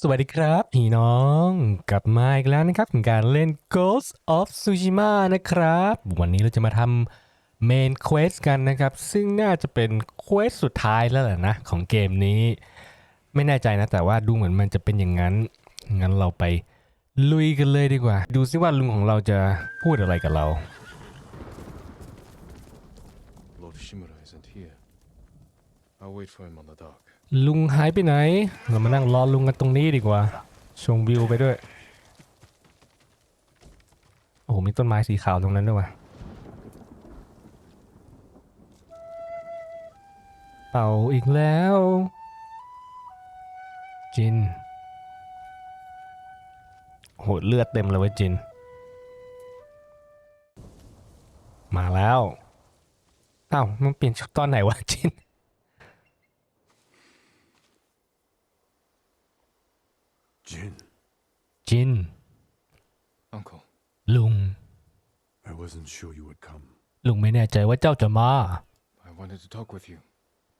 สวัสดีครับพี่น้องกลับมาอีกแล้วนะครับกับการเล่น Ghost of Tsushima นะครับ วันนี้เราจะมาทำ Main Quest กันนะครับ ซึ่งน่าจะเป็น Quest สุดท้ายแล้วแหละนะ ของเกมนี้ ไม่แน่ใจนะ แต่ว่าดูเหมือนมันจะเป็นอย่างนั้น งั้นเราไปลุยกันเลยดีกว่า ดูซิว่าลุงของเราจะพูดอะไรกับเรา Lord Shimura isn't here. I'll wait for him on the dock. ลุงหายไปไหน เรามานั่งรอลุงกันตรงนี้ดีกว่า ชมวิวไปด้วย โอ้โห มีต้นไม้สีขาวตรงนั้นด้วยว่ะเป่าอีกแล้ว จิน โหเลือดเต็มเลยเว้ยจิน มาแล้ว อ้าว มันเปลี่ยนชุดตอนไหนวะจิน จิน Uncle, ลุง I wasn't sure you would come. ลุงไม่แน่ใจว่าเจ้าจะมา I wanted to talk with you.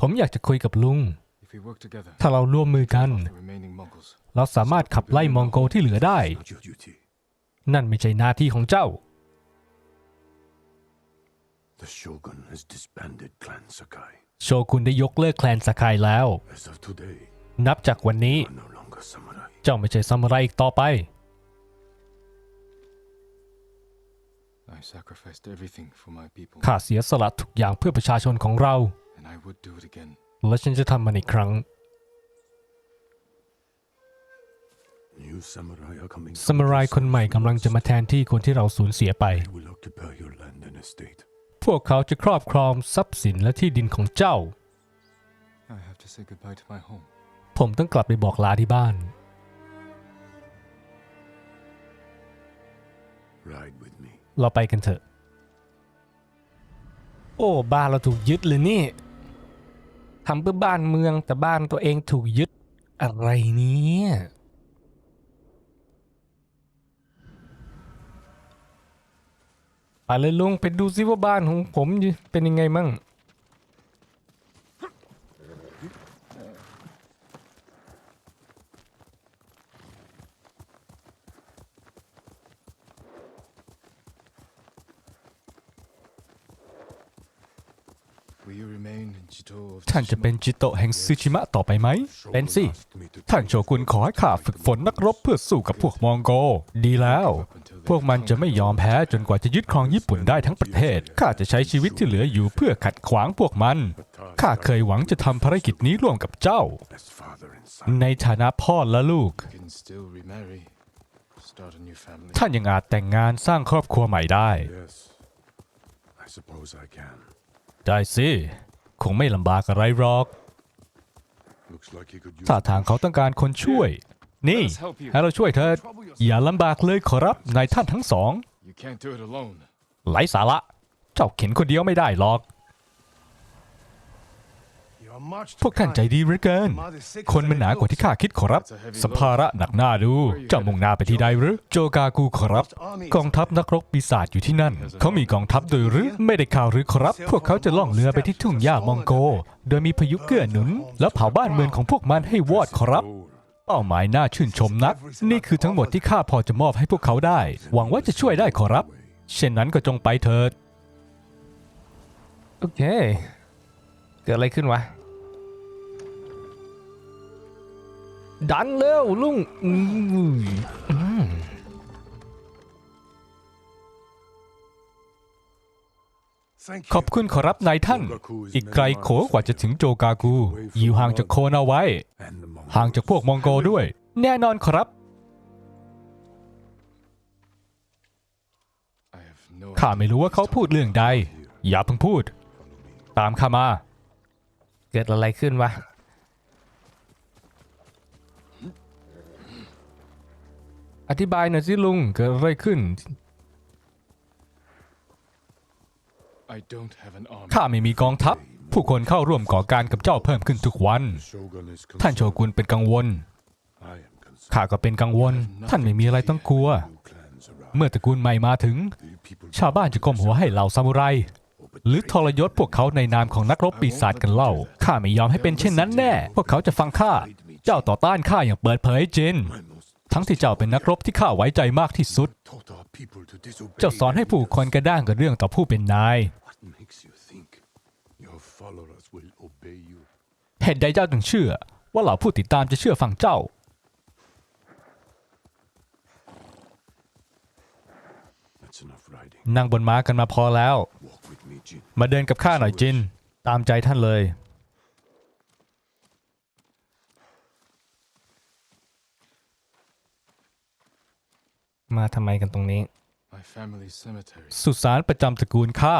ผมอยากจะคุยกับลุง If we work together, ถ้าเราร่วมมือกัน off the remaining Mongols. เราสามารถขับไล่มองโกที่เหลือได้ Not your duty. นั่นไม่ใช่หน้าที่ของเจ้า The Shogun has disbanded Clan Sakai. โชกุนได้ยกเลิกแคลนสกายแล้ว As of today, นับจากวันนี้ you are no longer samurai. เจ้าไม่ใช่ซามูไรอีกต่อไป I sacrificed everything for my people, ข้าเสียสละทุกอย่างเพื่อประชาชนของเรา and I would do it again. และฉันจะทำมันอีกครั้ง New samurai are coming. ซามูไรคนใหม่กำลังจะมาแทนที่คนที่เราสูญเสียไป They will occupy your land and estate. พวกเขาจะครอบครองทรัพย์สินและที่ดินของเจ้า I have to say goodbye to my home. ผมต้องกลับไปบอกลาที่บ้าน เราไปกันเถอะ โอ้บ้านเราถูกยึดเลยนี่ทำเพื่อบ้านเมืองแต่บ้านตัวเองถูกยึดอะไรเนี่ยไปเลยลุงไปดูซิว่าบ้านของผมเป็นยังไงมั่ง Will you remain in Jito of ท่านจะเป็นจิโตะแห่งซูชิมะต่อไปไหม เป็นสิ asked me to ท่านโชกุนขอให้ข้าฝึกฝนนักรบเพื่อสู้กับพวกมองโก ดีแล้ว พวกมันจะไม่ยอมแพ้จนกว่าจะยึดครองญี่ปุ่นได้ทั้งประเทศ ข้าจะใช้ชีวิตที่เหลืออยู่เพื่อขัดขวางพวกมัน ข้าเคยหวังจะทำภารกิจนี้ร่วมกับเจ้า as father and son. ในฐานะพ่อและลูก You can still remarry, start a new family. ท่านยังอาจแต่งงานสร้างครอบครัวใหม่ได้ Yes, I suppose I can. ได้สิ คงไม่ลำบากอะไรหรอก Looks like he could use ท่าทางเขาต้องการคนช่วย นี่ Let us help you. ให้เราช่วยเธอ อย่าลำบากเลยขอรับนายท่านทั้งสอง You can't do it alone. ไร้สาระ เจ้าเข็นคนเดียวไม่ได้หรอก พวกท่านใจดีเหลือเกิน คนมันหนากว่าที่ข้าคิดขอรับ สัมภาระหนักหน้าดูเจ้ามุ่งหน้าไปที่ใดหรือ โจกากูขอรับ กองทัพนักรบปีศาจอยู่ที่นั่น เขามีกองทัพโดยหรือ ไม่ได้ข่าวหรือขอรับ พวกเขาจะล่องเรือไปที่ทุ่งหญ้ามองโก โดยมีพายุเกื้อหนุน แล้วเผาบ้านเมืองของพวกมันให้วอดขอรับเป้าหมายน่าชื่นชมนัก นี่คือทั้งหมดที่ข้าพอจะมอบให้พวกเขาได้ หวังว่าจะช่วยได้ขอรับ เช่นนั้นก็จงไปเถิด โอเค เกิดอะไรขึ้นวะ ดันเร็วลุงอืมอืม Thank ขอบคุณขอรับนายท่าน อีกไกลโขกว่าจะถึงโจกากู อยู่ห่างจากโคนาไว้ And the Mongols. ห่างจากพวกมองโกด้วย แน่นอนขอรับ I have no ข้าไม่รู้ว่าเขาพูดเรื่องใด อย่าเพิ่งพูด ตามข้ามา เกิดอะไรขึ้นวะ อธิบายหน่อยสิลุงเกิดอะไรขึ้น I don't have an army. ข้าไม่มีกองทัพ ผู้คนเข้าร่วมก่อการกับเจ้าเพิ่มขึ้นทุกวัน Shogun is ท่านโช concerned. กุนเป็นกังวล I am concerned. ข้าก็เป็นกังวล ท่านไม่มีอะไรต้องกลัว New clans around. เมื่อตระกูลใหม่มาถึง The people ชาวบ้านจะก้มหัวให้เหล่าซามูไร หรือทรยศพวกเขาในนามของนักรบปีศาจกันเล่า ข้าไม่ยอมให้เป็นเช่นนั้นแน่ พวกเขาจะฟังข้า lead me เจ้าต่อต้านข้าอย่างเปิดเผยจิน My most ทั้งที่เจ้าเป็นนักรบที่ข้าไว้ใจมากที่สุด เจ้าสอนให้ผู้คนกระด้างกับเรื่องต่อผู้เป็นนาย เหตุใดเจ้าถึงเชื่อ ว่าเหล่าผู้ติดตามจะเชื่อฟังเจ้า นั่งบนม้ากันมาพอแล้ว มาเดินกับข้าหน่อยจิน ตามใจท่านเลย มาทำไมกันตรงนี้ My family's cemetery. สุสานประจำตระกูลข้า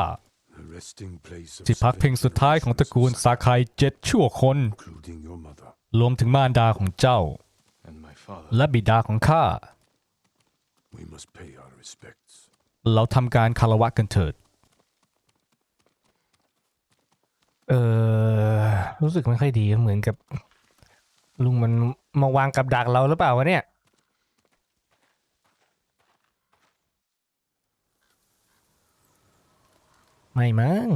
The resting place of ที่พักพิง seven สุดท้ายของตระกูล generations, สาคายเจ็ดชั่วคน including your mother. รวมถึงมารดาของเจ้า And my father. และบิดาของข้า We must pay our respects. เราทำการคารวะกันเถิด เออ รู้สึกไม่ค่อยดีเหมือนกับ ลุงมันมาวางกับดักเราหรือเปล่าวะเนี่ย ไม่มั้ง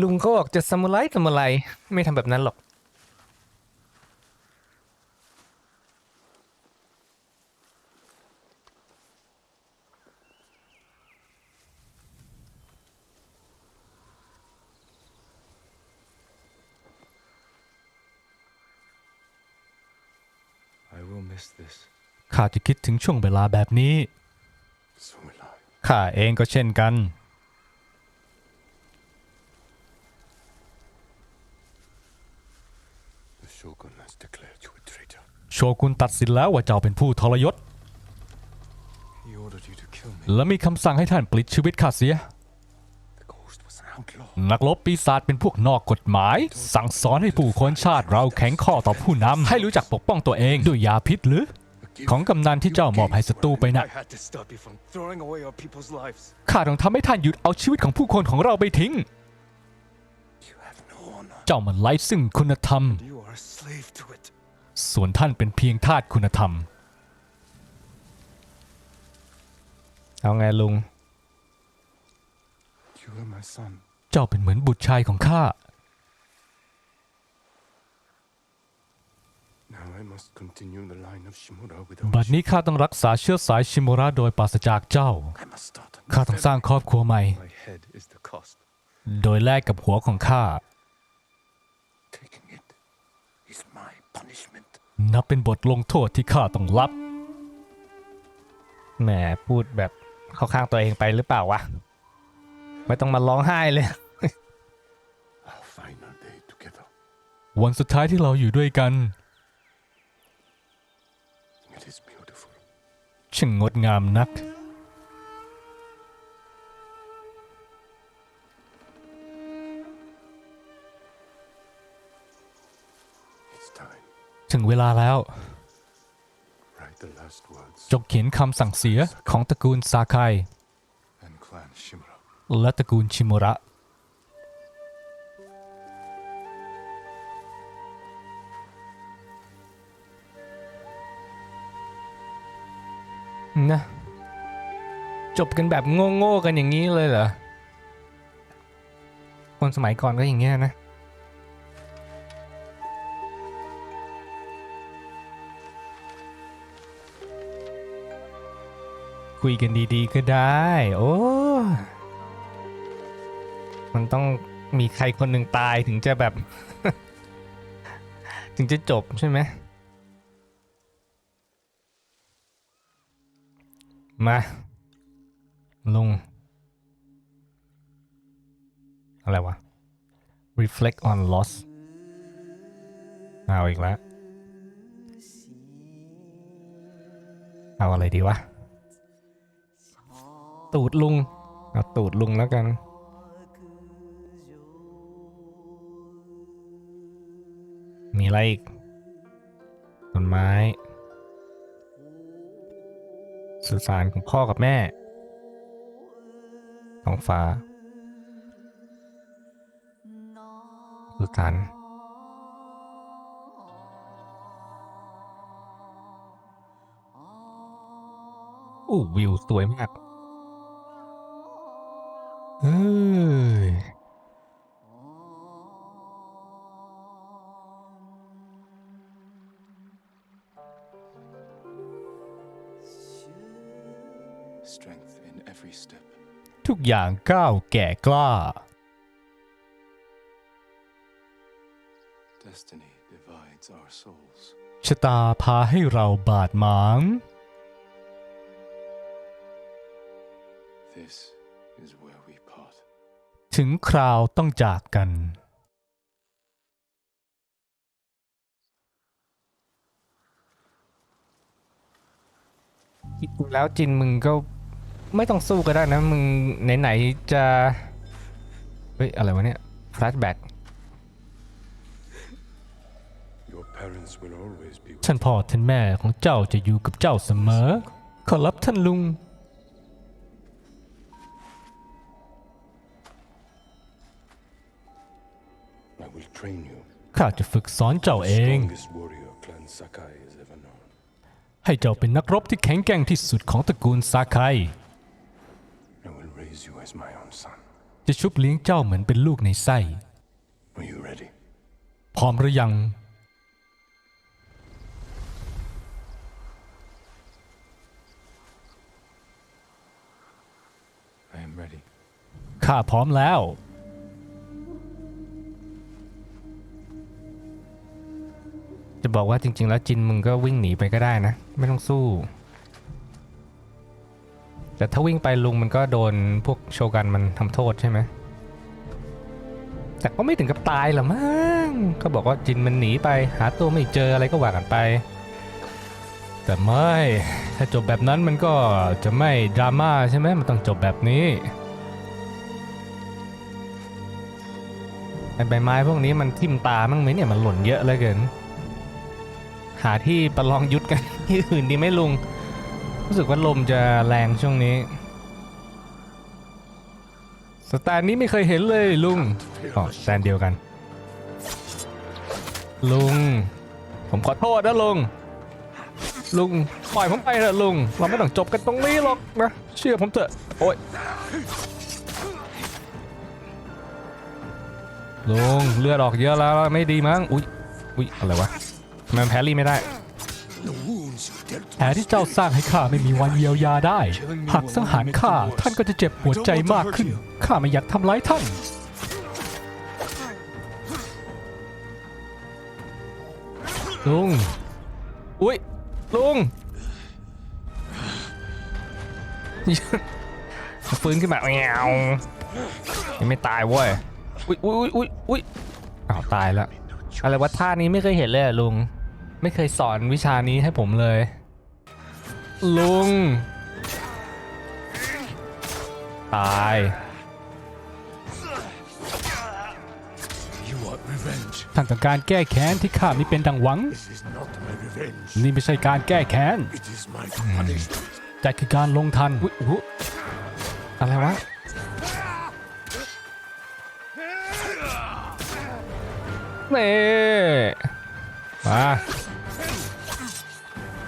ลุงเขาบอกจะซามูไรซามูไรไม่ทำแบบนั้นหรอก I will miss this. ข้าจะคิดถึงช่วงเวลาแบบนี้ So will I. ข้าเองก็เช่นกัน โชกุนตัดสินแล้วว่าเจ้าเป็นผู้ทรยศ He ordered you to kill me. และมีคำสั่งให้ท่านปลิดชีวิตข้าเสีย The ghost was an outlaw. นักรบปีศาจเป็นพวกนอกกฎหมาย สั่งสอนให้ผู้คนชาติเราแข็งข้อต่อผู้นำให้รู้จักปกป้องตัวเองด้วยยาพิษหรือ A gift ของกำนันที่เจ้ามอบให้ศัตรูไปนะ I had to stop you from throwing away our people's lives. ข้าต้องทำให้ท่านหยุดเอาชีวิตของผู้คนของเราไปทิ้ง You have no honor. เจ้ามันไร้ซึ่งคุณธรรม ส่วนท่านเป็นเพียงทาสคุณธรรม เอาไงลุง You are my son. เจ้าเป็นเหมือนบุตรชายของข้า Now I must continue the line of Shimura without บัดนี้ you. ข้าต้องรักษาเชื้อสายชิโมระโดยปราศจากเจ้า I must start a new ข้าต้องสร้าง family. ครอบครัวใหม่ My head is the cost. โดยแลกกับหัวของข้า Taking it is my punishment. นับเป็นบทลงโทษที่ข้าต้องรับ แหมพูดแบบเข้าข้างตัวเองไปหรือเปล่าวะ ไม่ต้องมาร้องไห้เลย Our final day together. วันสุดท้ายที่เราอยู่ด้วยกัน It is beautiful. ช่างงดงามนัก ถึงเวลาแล้ว Write the last words. จงเขียนคำสั่งเสียของตระกูลซาไค And Clan Shimura. และตระกูลชิโมระ นะ จบกันแบบโง่ๆกันอย่างนี้เลยเหรอ คนสมัยก่อนก็อย่างเงี้ยนะ คุยกันดีๆก็ได้ โอ้ มันต้องมีใครคนหนึ่งตายถึงจะแบบ ถึงจะจบใช่ไหมมาลุงอะไรวะ reflect on loss เอาอีกแล้ว เอาอะไรดีวะ ตูดลุงเอาตูดลุงแล้วกัน มีอะไรอีกต้นไม้ สุสานของพ่อกับแม่ท้องฟ้า สุสานอู้วิวสวยมาก เอ้ยทุกอย่างก้าวแก่กล้า ชะตาพาให้เราบาดหมาง This ถึงคราวต้องจากกัน แล้วจินมึงก็ไม่ต้องสู้ก็ได้นะ มึงไหนๆจะ เฮ้ย อะไรวะเนี่ย flashback Your parents will always be with ท่านพ่อท่านแม่ของเจ้าจะอยู่กับเจ้าเสมอ ขอรับท่านลุง ข้าจะฝึกสอนเจ้าเอง Strongest warrior Clan Sakai has ever known. ให้เจ้าเป็นนักรบที่แข็งแกร่งที่สุดของตระกูลซาไค I will raise you as my own son. จะชุบเลี้ยงเจ้าเหมือนเป็นลูกในไส้ Are you ready? พร้อมหรือยัง I am ready. ข้าพร้อมแล้ว จะบอกว่าจริง ๆ แล้วจินมึงก็วิ่งหนีไปก็ได้นะ ไม่ต้องสู้ แต่ถ้าวิ่งไปลุงมันก็โดนพวกโชกันมันทำโทษใช่ไหมแต่ก็ไม่ถึงกับตายหรอมั้งก็บอกว่าจินมันหนีไป หาตัวไม่เจออะไรก็ว่ากันไป แต่ไม่ถ้าจบแบบนั้นมันก็จะไม่ดราม่าใช่ไหมมันต้องจบแบบนี้ใบไม้พวกนี้มันทิ่มตามั้งไหมเนี่ยมันหล่นเยอะเลยเกิน หาที่ประลองยุทธกันที่อื่นดีไหมลุง รู้สึกว่าลมจะแรงช่วงนี้ สแตนนี้ไม่เคยเห็นเลยลุงอ๋อสแตนเดียวกัน ลุง ผมขอโทษนะลุง ลุงปล่อยผมไปเถอะลุง เราไม่ต้องจบกันตรงนี้หรอกนะ เชื่อผมเถอะ โอ้ยลุงเลือดออกเยอะแล้วไม่ดีมั้ง อุ๊ยอุ๊ยอะไรวะ มมันแพรรี่ไม่ได้แผลที่เจ้าสร้างให้ข้าไม่มีวันเยียวยาได้ หากสังหารข้าท่านก็จะเจ็บปวดใจมากขึ้น ข้าไม่อยากทำร้ายท่าน ลุง อุ๊ยลุงฟื้นขึ้นมาแงวยังไม่ตายเว้ย อุ้ยอุ้ยอุ้ยอุ้ยอ้าวตายแล้วอะไรวะท่านี้ไม่เคยเห็นเลยอะลุง ไม่เคยสอนวิชานี้ให้ผมเลย ลุง ตาย You want revenge? ท่านต้องการแก้แค้นที่ข้าไม่เป็นดังหวัง This is not my revenge. นี่ไม่ใช่การแก้แค้น It is my punishment. แต่คือการลงทันอุ้ยอุ๊ยอะไรวะนี่มา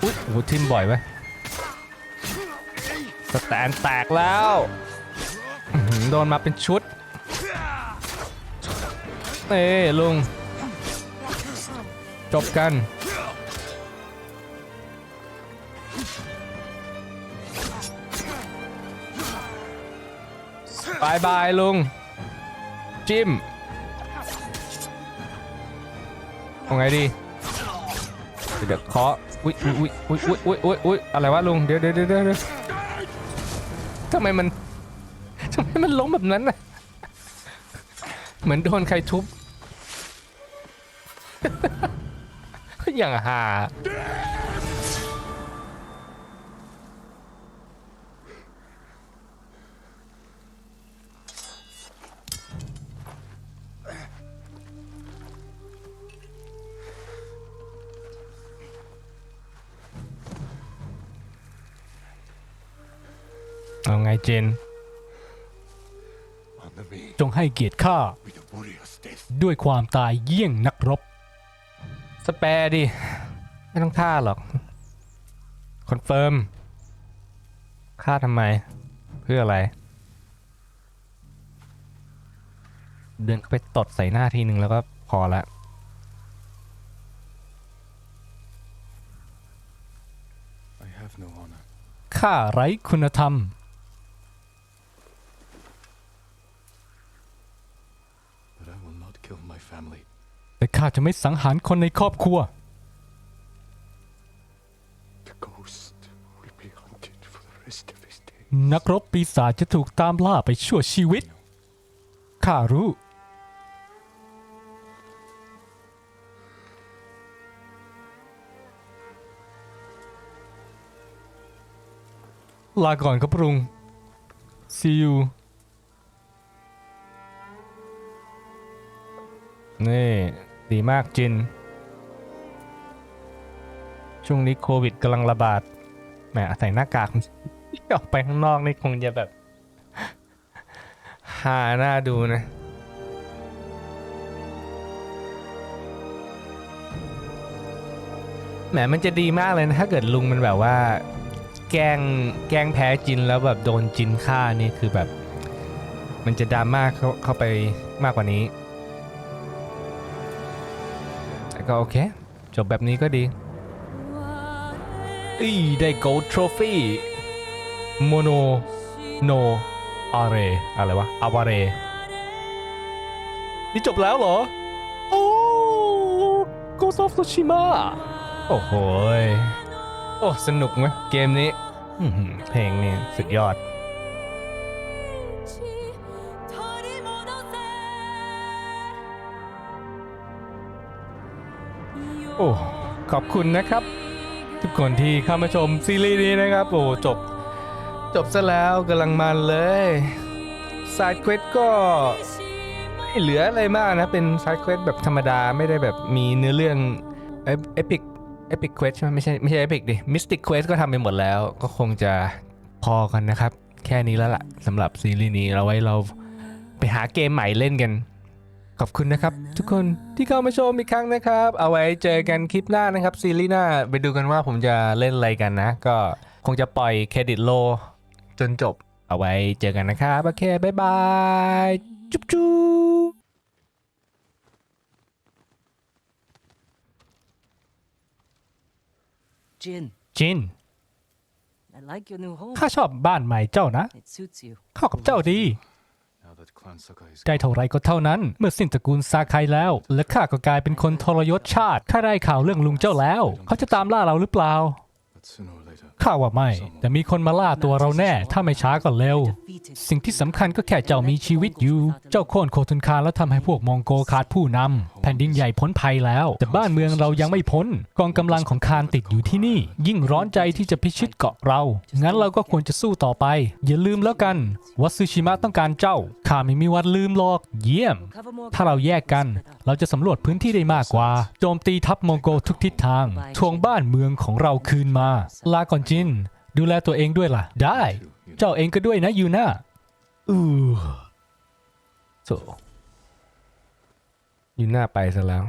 อุ้ยโอ้โหทิมบ่อยไว้ยสแตนแตกแล้วโดนมาเป็นชุดเอ้ลุง จบกัน บายบายลุง จิ้มเอาไงดี เดี๋ยวเคาะ อุ้ยอุ้ยอุ้ยอุ้ยอุ้ยอุ้ยอุ้ยอะไรวะลุงเดี๋ยวเดี๋ยวเดี๋ยวเดี๋ยวทำไมมันทำไมมันล้มแบบนั้นน่ะเหมือนโดนใครทุบ อย่างหา เอาไงเจน จงให้เกียรติข้า ด้วยความตายเยี่ยงนักรบ สแปร์ดิ ไม่ต้องฆ่าหรอก คอนเฟิร์มฆ่าทำไม เพื่ออะไร เดินเข้าไปตดใส่หน้าทีหนึ่งแล้วก็พอละข้าไร้คุณธรรม kill my family. แต่ข้าจะไม่สังหารคนในครอบครัว The ghost will be hunted for the rest of his days. นักรบปีศาจจะถูกตามล่าไปชั่วชีวิต ข้ารู้ ลาก่อนครับพระลุง see you นี่ดีมากจิน ช่วงนี้โควิดกำลังระบาดแหมใส่หน้ากากออกไปข้างนอกนี่คงจะแบบหาหน้าดูนะแหมมันจะดีมากเลยนะ ถ้าเกิดลุงมันแบบว่า แกล้งแกล้งแพ้จินแล้วแบบโดนจินฆ่านี่คือแบบ มันจะดราม่าเข้าเข้าไปมากกว่านี้ ก็โอเค จบแบบนี้ก็ดีอีได้ gold trophy mono no are อะไรวะ avare นี่จบแล้วเหรอ โอ้ Ghost of Tsushima โอ้โห โอ้ สนุกไหมเกมนี้ เพลงนี่สุดยอด โอ้ขอบคุณนะครับ ทุกคนที่เข้ามาชมซีรีส์นี้นะครับ โอ้จบ จบซะแล้วกำลังมันเลยสายเควสก็ไม่เหลืออะไรมากนะ เป็นสายเควสแบบธรรมดาไม่ได้แบบมีเนื้อเรื่องเอพิกเอพิกเควสใช่ไหมไม่ใช่ไม่ใช่เอพิกดิมิสติกเควสก็ทำไปหมดแล้ว ก็คงจะพอกันนะครับ แค่นี้แล้วล่ะสำหรับซีรีส์นี้เราไว้เราไปหาเกมใหม่เล่นกัน ขอบคุณนะครับ ทุกคนที่เข้ามาชมอีกครั้งนะครับ เอาไว้เจอกันคลิปหน้านะครับซีรีส์หน้าไปดูกันว่าผมจะเล่นอะไรกันนะ ก็คงจะปล่อยเครดิตโล จนจบเอาไว้เจอกันนะครับ โอเค บ๊ายบาย จุ๊บจุ๊บ Jin, จิน I like your new home. ข้าชอบบ้านใหม่เจ้านะ It suits you. เข้ากับเจ้าดี ได้เท่าไรก็เท่านั้น เมื่อสิ้นตระกูลซาคายแล้ว และข้าก็กลายเป็นคนทรยศชาติข้าได้ข่าวเรื่องลุงเจ้าแล้ว เขาจะตามล่าเราหรือเปล่าข้าว่าไม่ แต่มีคนมาล่าตัวเราแน่ ถ้าไม่ช้าก็เร็ว สิ่งที่สำคัญก็แค่เจ้ามีชีวิตอยู่ เจ้าโค่นโคทุนคาแล้วทำให้พวกมองโกขาดผู้นำ ผ่นดินใหญ่พ้นภัยแล้ว แต่บ้านเมืองเรายังไม่พ้น กองกำลังของคารติดอยู่ที่นี่ ยิ่งร้อนใจที่จะพิชิตเกาะเรา งั้นเราก็ควรจะสู้ต่อไป อย่าลืมแล้วกันว่าซูชิมะต้องการเจ้าข้าไม่มีวันลืมหรอกเยี่ยม ถ้าเราแยกกัน เราจะสำรวจพื้นที่ได้มากกว่า โจมตีทัพมองโกทุกทิศทาง ทวงบ้านเมืองของเราคืนมา ลาก่อนจิน ดูแลตัวเองด้วยล่ะ ได้ เจ้าเองก็ด้วยนะยูน่าอือโซ อยู่หน้าไปซะแล้ว